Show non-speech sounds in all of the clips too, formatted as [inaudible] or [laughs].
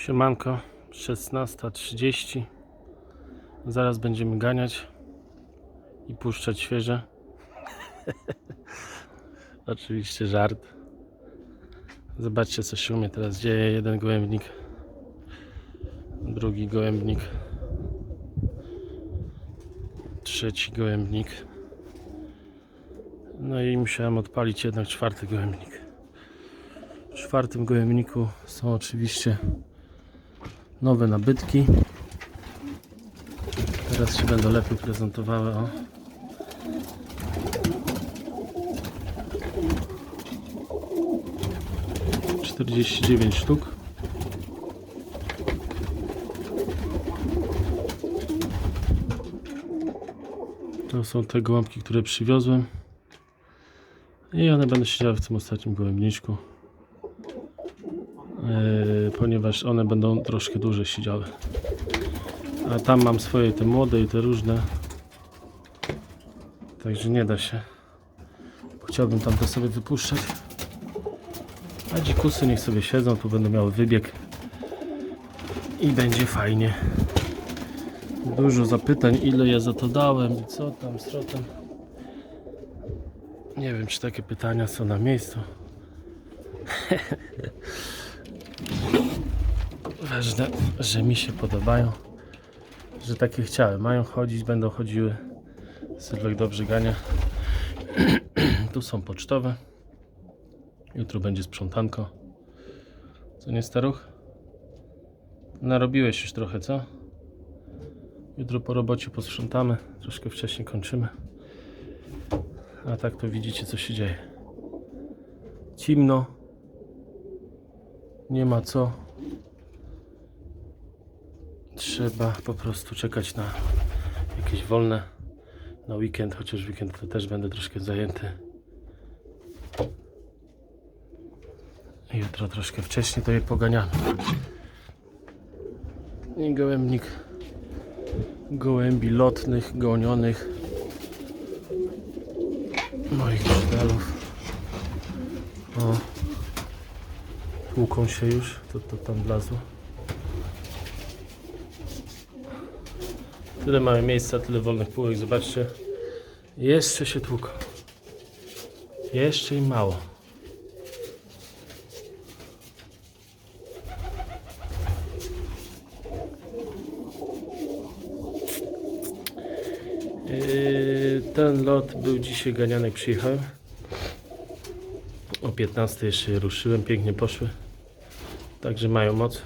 Siemanko, 16.30. Zaraz będziemy ganiać i puszczać świeże. [laughs] Oczywiście żart. Zobaczcie co się u mnie teraz dzieje. Jeden gołębnik, drugi gołębnik, trzeci gołębnik. No i musiałem odpalić jednak czwarty gołębnik. W czwartym gołębniku są oczywiście nowe nabytki. Teraz się będą lepiej prezentowały. O. Czterdzieści dziewięć sztuk. To są te gołąbki, które przywiozłem. I one będą siedziały w tym ostatnim gołębniczku. Yy, ponieważ one będą troszkę dłużej siedziały. A tam mam swoje te młode i te różne. Także nie da się. Chciałbym tam to sobie wypuszczać. A dzikusy niech sobie siedzą, tu będą miały wybieg. I będzie fajnie. Dużo zapytań, ile ja za to dałem i co tam z rotem. Nie wiem, czy takie pytania są na miejscu. [laughs] Ważne, że mi się podobają, że takie chciałem. Mają chodzić, będą chodziły. Sylwek dobrze gania. [clears throat] tu są pocztowe. Jutro będzie sprzątanko. Co nie staruch? Narobiłeś już trochę, co? Jutro po robocie posprzątamy. Troszkę wcześniej kończymy. A tak to widzicie co się dzieje. Cimno. Nie ma co. Trzeba po prostu czekać na jakieś wolne na weekend, chociaż weekend to też będę troszkę zajęty. Jutro troszkę wcześniej to je poganiamy. I gołębnik gołębi lotnych, gonionych moich medalów. O, tłuką się już, to, to tam wlazło. Tyle mamy miejsca, tyle wolnych półek, zobaczcie. Jeszcze się tłuką. Jeszcze im mało. Yy, Ten lot był dzisiaj ganiany, przyjechałem. O 15 jeszcze je ruszyłem, pięknie poszły. Także mają moc.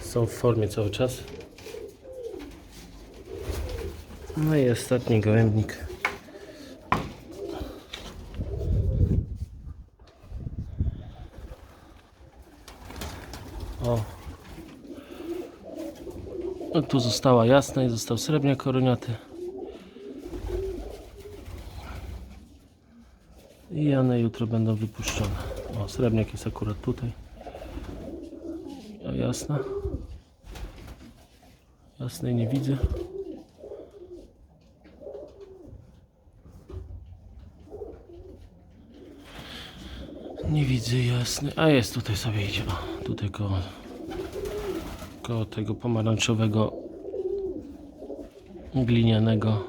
Są w formie cały czas. No i ostatni gołębnik. O. No tu została jasna i został srebrniak koroniaty. I one jutro będą wypuszczone. O, srebrniak jest akurat tutaj. A jasna? Jasnej nie widzę. Nie widzę jasny. A jest tutaj sobie idzie. O, tutaj koło, koło tego pomarańczowego glinianego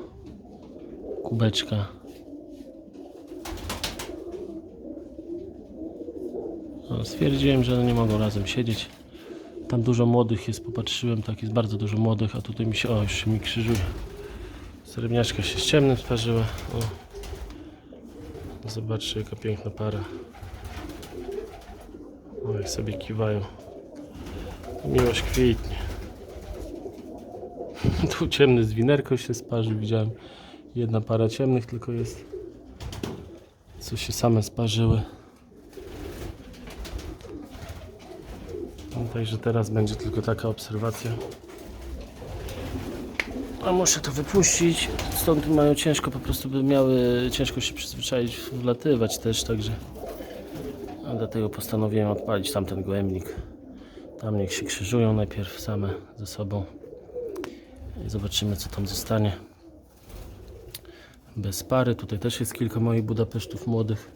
kubeczka. O, stwierdziłem, że nie mogą razem siedzieć. Tam dużo młodych jest, popatrzyłem, tak jest bardzo dużo młodych, a tutaj mi się, o już się mi krzyżuje. Srebrniaczka się z ciemnym sparzyła. O. Zobaczcie jaka piękna para. O, jak sobie kiwają. Miłość kwitnie. [laughs] tu ciemny z się sparzy, widziałem. Jedna para ciemnych tylko jest. Co się same sparzyły. Także teraz będzie tylko taka obserwacja. A muszę to wypuścić. Stąd mają ciężko, po prostu by miały ciężko się przyzwyczaić, wlatywać też, także. A dlatego postanowiłem odpalić tamten gołębnik. Tam niech się krzyżują najpierw same ze sobą. I zobaczymy co tam zostanie. Bez pary. Tutaj też jest kilka moich Budapesztów młodych.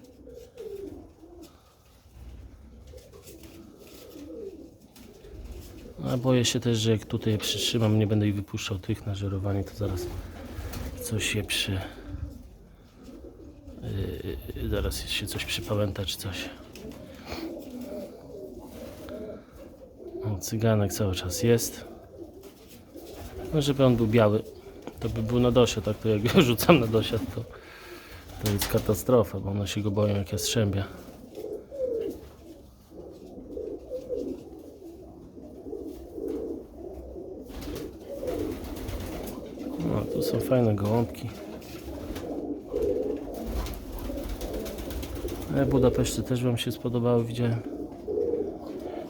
Boję się też, że jak tutaj przytrzymam, nie będę ich wypuszczał tych na żerowanie, to zaraz coś je przy... Yy, zaraz się coś przypałęta czy coś. O, cyganek cały czas jest. No żeby on był biały, to by był na dosie, tak to jak go [laughs] rzucam na dosia, to, to jest katastrofa, bo one się go boją jak jastrzębia. No, tu są fajne gołąbki. E, Budapeszty też Wam się spodobały, widziałem.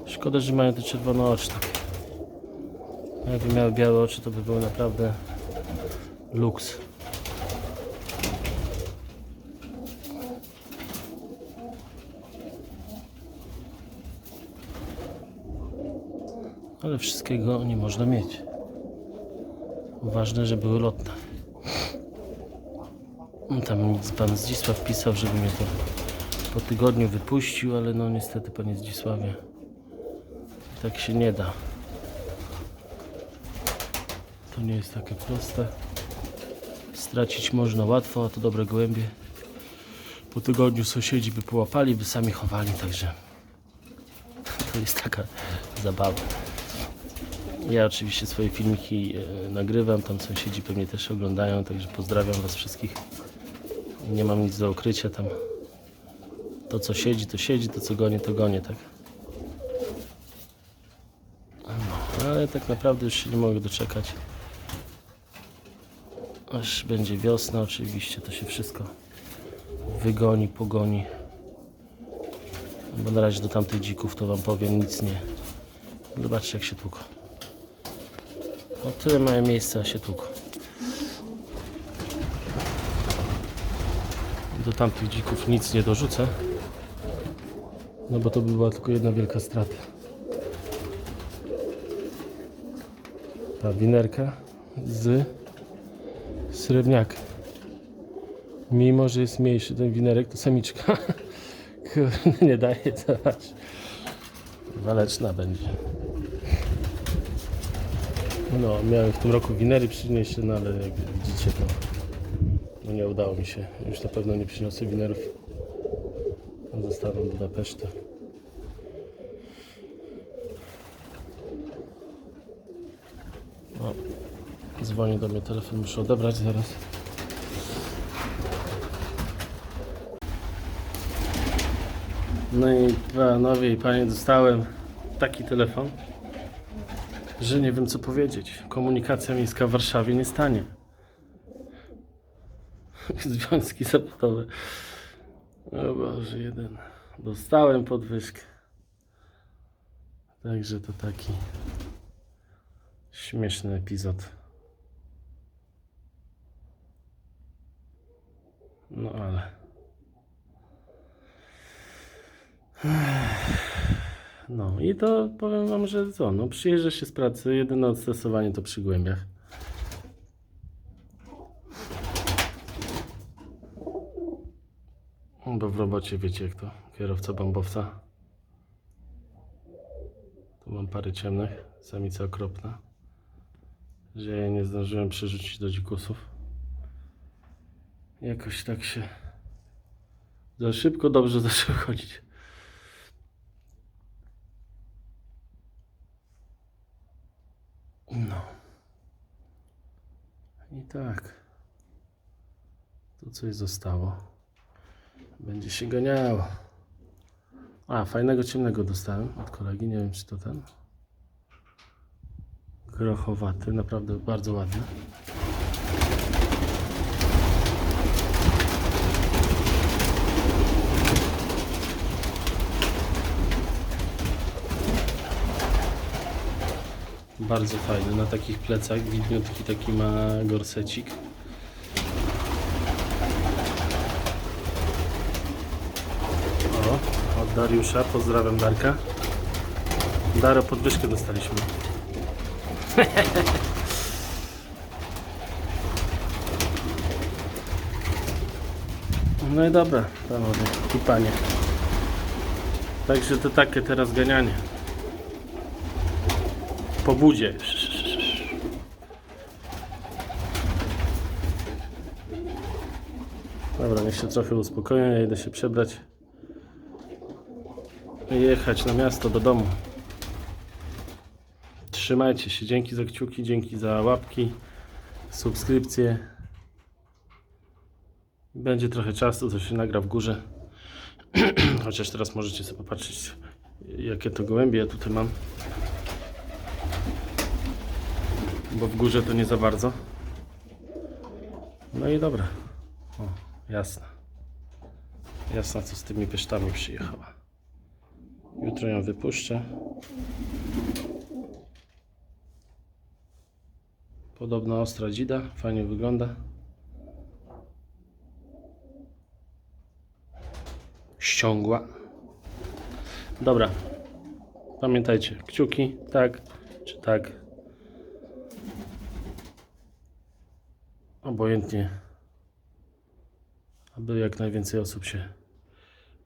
Szkoda, że mają te czerwonooczne. Jakby miały białe oczy, to by były naprawdę luks. Ale wszystkiego nie można mieć. Ważne, że były lotne. No Tam pan Zdzisław pisał, żeby mnie to po tygodniu wypuścił, ale no niestety panie Zdzisławie tak się nie da. To nie jest takie proste. Stracić można łatwo, a to dobre gołębie. Po tygodniu sąsiedzi by połapali, by sami chowali, także to jest taka zabawa. Ja oczywiście swoje filmiki e, nagrywam, tam sąsiedzi pewnie też oglądają, także pozdrawiam Was wszystkich. Nie mam nic do ukrycia tam. To co siedzi, to siedzi, to co goni, to goni, tak. No, ale tak naprawdę już się nie mogę doczekać. Aż będzie wiosna, oczywiście to się wszystko wygoni, pogoni. Bo na razie do tamtych dzików to Wam powiem nic nie. Zobaczcie jak się tłuką. O tyle mają miejsca, się tłuką. Do tamtych dzików nic nie dorzucę. No bo to by była tylko jedna wielka strata. Ta winerka z srebrniaka. Mimo, że jest mniejszy ten winerek, to samiczka. [laughs] Nie daje, zobacz. Waleczna będzie. No, miałem w tym roku winery przynieść, no ale jak widzicie to nie udało mi się. Już na pewno nie przyniosę winerów. Zostaną Budapesztu. O, dzwoni do mnie telefon, muszę odebrać zaraz. No i panowie i panie, dostałem taki telefon, że nie wiem co powiedzieć. Komunikacja miejska w Warszawie nie stanie. [laughs] Związki zawodowe. O Boże, jeden. Dostałem podwyżkę. Także to taki śmieszny epizod. No ale. No i to powiem wam, że co, no przyjeżdża się z pracy, jedyne odstresowanie to przy głębiach. Bo w robocie wiecie jak to, kierowca bombowca. Tu mam parę ciemnych, samica okropna. Że ja nie zdążyłem przerzucić do dzikusów. Jakoś tak się za szybko dobrze [laughs] zaczął chodzić. No. I tak. Tu coś zostało. Będzie się ganiało. A, fajnego ciemnego dostałem od kolegi. Nie wiem, czy to ten. Grochowaty, naprawdę bardzo ładny. Bardzo fajny, na takich plecach, widniutki taki ma gorsecik. O, od Dariusza, pozdrawiam Darka. Daro, podwyżkę dostaliśmy. No i dobra, panowie i panie. Także to takie teraz ganianie. po budzie. Dobra, niech się trochę uspokoją, ja idę się przebrać jechać na miasto do domu. Trzymajcie się, dzięki za kciuki, dzięki za łapki, subskrypcje. Będzie trochę czasu, to się nagra w górze. [clears throat] Chociaż teraz możecie sobie popatrzeć, jakie to gołębie ja tutaj mam. Bo w górze to nie za bardzo. No i dobra. O. Jasna, co z tymi pysztami przyjechała. Jutro ją wypuszczę. Podobna ostra dzida, fajnie wygląda. Ściągła. Dobra. Pamiętajcie, kciuki, tak czy tak. Obojętnie, aby jak najwięcej osób się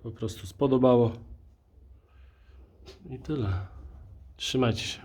po prostu spodobało. I tyle. Trzymajcie się.